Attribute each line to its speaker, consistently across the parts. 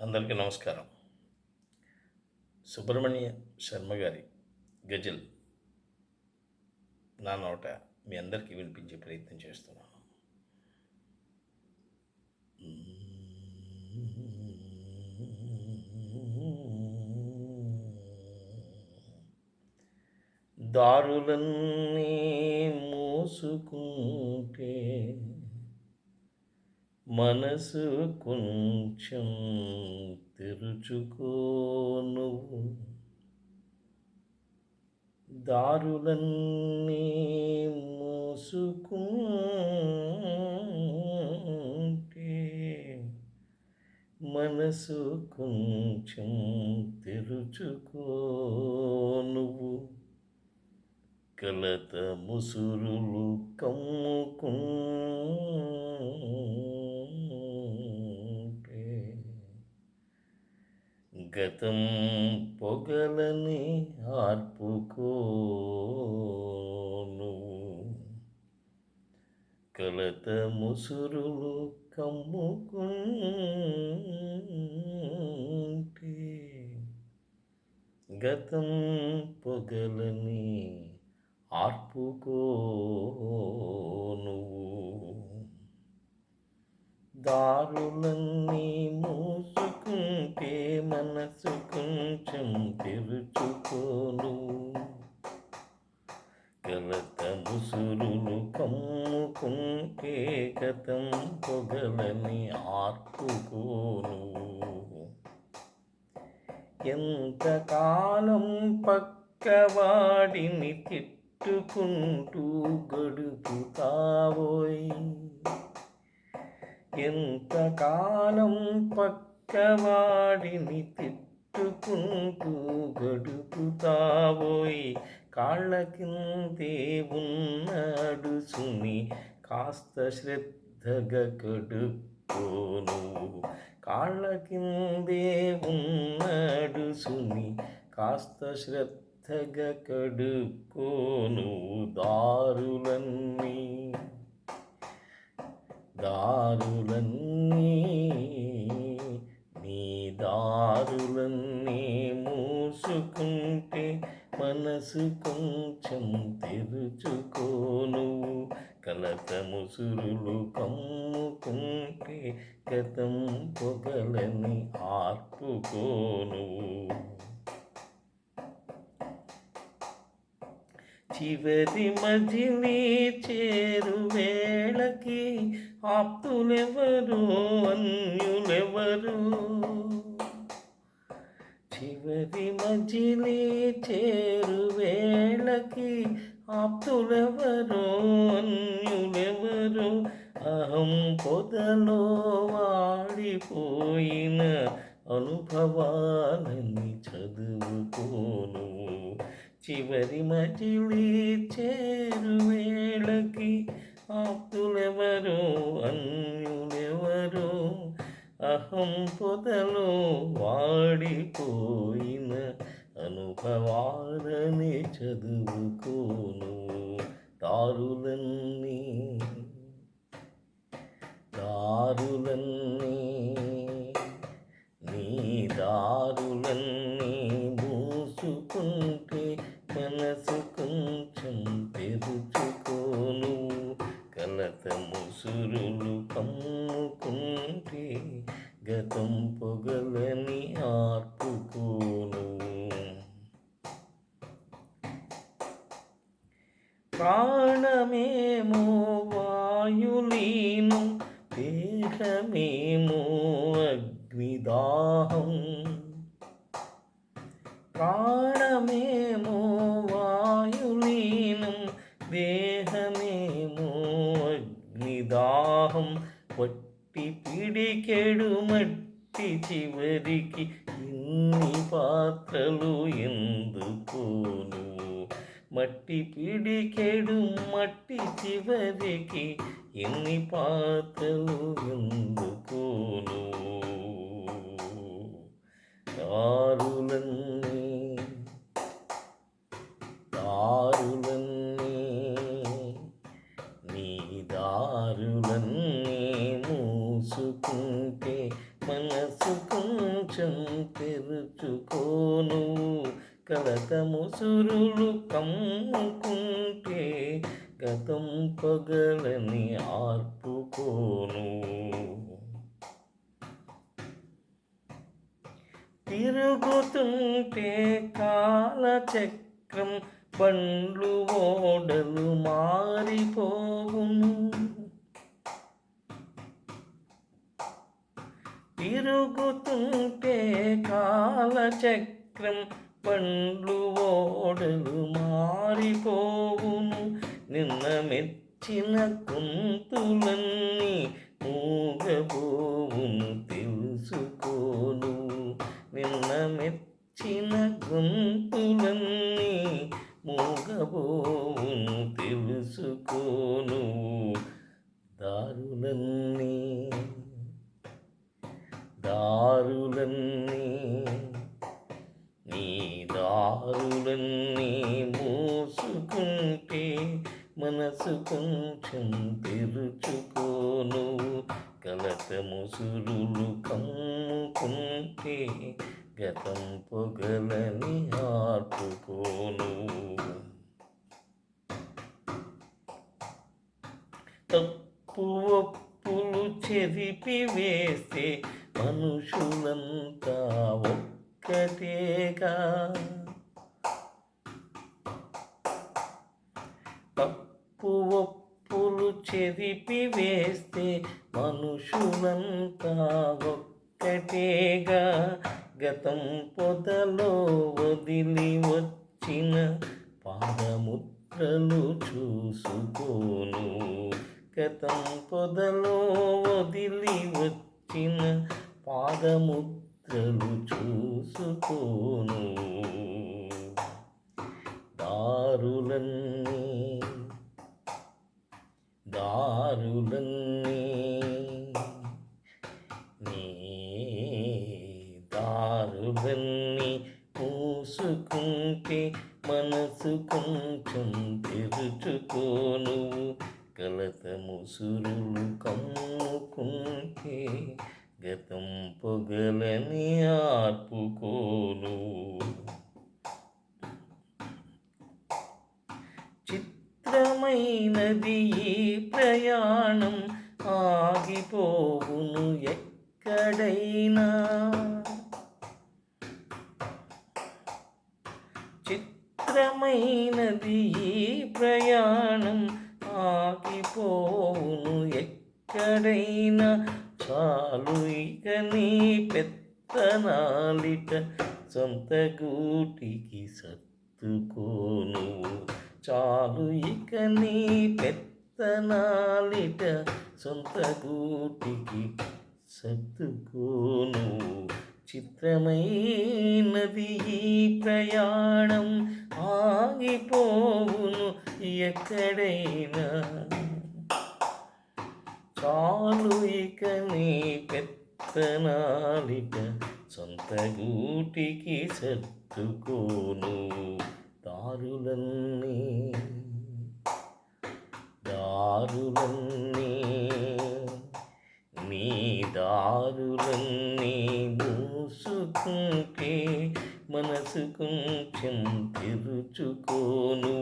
Speaker 1: అందరికీ నమస్కారం. సుబ్రహ్మణ్య శర్మ గారి గజల్ నా నోట మీ అందరికీ వినిపించే ప్రయత్నం చేస్తున్నాను. దారులన్నీ మోసుకుంటే మనసు కొంచెం తెరుచుకో నువ్వు. దారులన్నీ మూసుకుంటే మనసు కొంచెం తెరుచుకో నువ్వు. కలత ముసురులు కమ్ముకుంటే వ్యర్థం పొగలని ఆర్పుకోను. కలత ముసురులు కమ్ముకుంటే గతం పొగల ఉంటే మనసు కొంచెం తెరుచుకోను. కలత ముసురులు కమ్ముకుంటే కథం పొగలని ఆర్పుకోను. ఎంతకాలం పక్కవాడిని తిట్టుకుంటూ గడుపుతావోయ్? ఎంతకాలం పక్కవాడిని తిట్టుకుంటూ గడుపుతావోయి. కాళ్ళ కిందే ఉన్నాడు సుని కాస్త శ్రద్ధగా కడుక్కోను కాళ్ళ కిందే ఉన్నాడు సుని కాస్త శ్రద్ధగా కడుక్కోను దారులన్నీ దారులన్నీ దారులన్నీ మూసుకుంటే మనసు కొంచెం తెరుచుకోను. కలత ముసురులు కమ్ముకుంటే గతం పొగలని ఆర్పుకోను. చివరి మజిలీ చేరు వేళకి ఆప్తులెవరు అన్యులెవరు? చివరి మజిలి చేరు వేళకి ఆప్తులెవరు అన్యులెవరు? అహం పొదలో వాడిపోయిన అనుభవాలని చదువుకోను. చివరి మజిలి చేరు వేళకి ఆప్తులెవరు అన్యు అహం పొదలు వాడిపోయిన అనుభవాలని చదువుకోను దారులన్నీ దారులన్నీ కమ్ముకుంటే గతం పొగలని ఆర్పుకోను. ప్రాణమేమో వాయులీను దేహమేమో అగ్నిదాహం. ప్రాణమేమో వాయులీనం దేహమేమో అగ్నిదాహం. వట్టి పిడికెడు మట్టి చివరికి ఇన్ని పాత్రలు ఎందుకును? మట్టి పిడికెడు మట్టి చివరికి ఎన్ని పాత్రలు ఎందుకును? దారులన్నీ దారులన్నీ కలత ముసురులు కమ్ముకుంటే గతం పగలని ఆర్పుకోను. తిరుగుతుంటే కాలచక్రం పండ్లు ఓడలు మారిపోవును. తిరుగుతుంటే కాలచక్రం పండ్లు ఓడలు మారిపోవును నిన్న మెచ్చిన కుంతులన్నీ కన్నులన్నీ మూసుకుంటే మనసు కొంచెం తెరుచుకోను. కలత ముసురులు కమ్ముకుంటే గతం పొగలని ఆర్పుకోను. తప్పు ఒప్పులు చెరిపి వేస్తే మనుషులంతా ఒక్కటేగా. చెరిపివేస్తే మనుషులంతా ఒక్కటేగా. గతం పొదలో వదిలి వచ్చిన పాదముద్రలు చూసుకోను. గతం పొదలో వదిలి వచ్చిన పాదముద్రలు చూసుకోను. దారులన్నీ దారులన్నీ నీ దారులన్నీ పూసుకుంటే మనసు కొంచెం తెరుచుకోను. కలత ముసురులు కమ్ముకుంటే గతం పొగలని ఆర్పుకోను. చిత్రమైనది ఈ ప్రయాణం ఆగిపోవును ఎక్కడైనా చిత్రమైనది ఈ ప్రయాణం ఆగిపోవును ఎక్కడైనా చాలు ఇక నీ పెత్తనాలిట సొంత గూటికి సర్దుకోను చాలు ఇక నీ పెత్తనాలిట సొంత గూటికి సర్దుకోను. చిత్రమైనది ఈ ప్రయాణం ఆగిపోవును ఎక్కడైనా. చాలు ఇక నీ పెత్తనాలిట సొంత గూటికి సర్దుకోను. దారులన్నీ దారులన్నీ నీ దారులన్నీ మూసుకుంటే మనసు కొంచెం తెరుచుకోను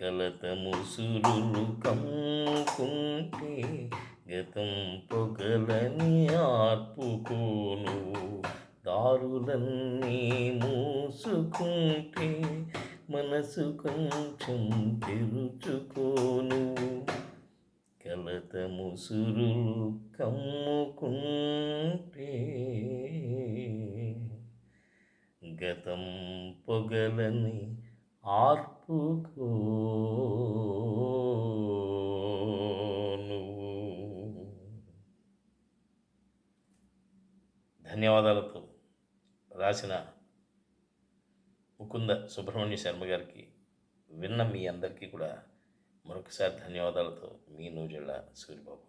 Speaker 1: కలత ముసురులు కమ్ముకుంటే గతం పొగలని ఆర్పుకోను. దారులన్నీ మూసుకుంటే మనసు కొంచెం తెరుచుకోను. కలత ముసురులు కమ్ముకుంటే గతం పొగలని ఆర్పుకోను ధన్యవాదాలతో రాసిన ముకుంద సుబ్రహ్మణ్య శర్మ గారికి విన్న మీ అందరికీ కూడా మరొకసారి ధన్యవాదాలతో మీ నూజిళ్ళ సూరిబాబు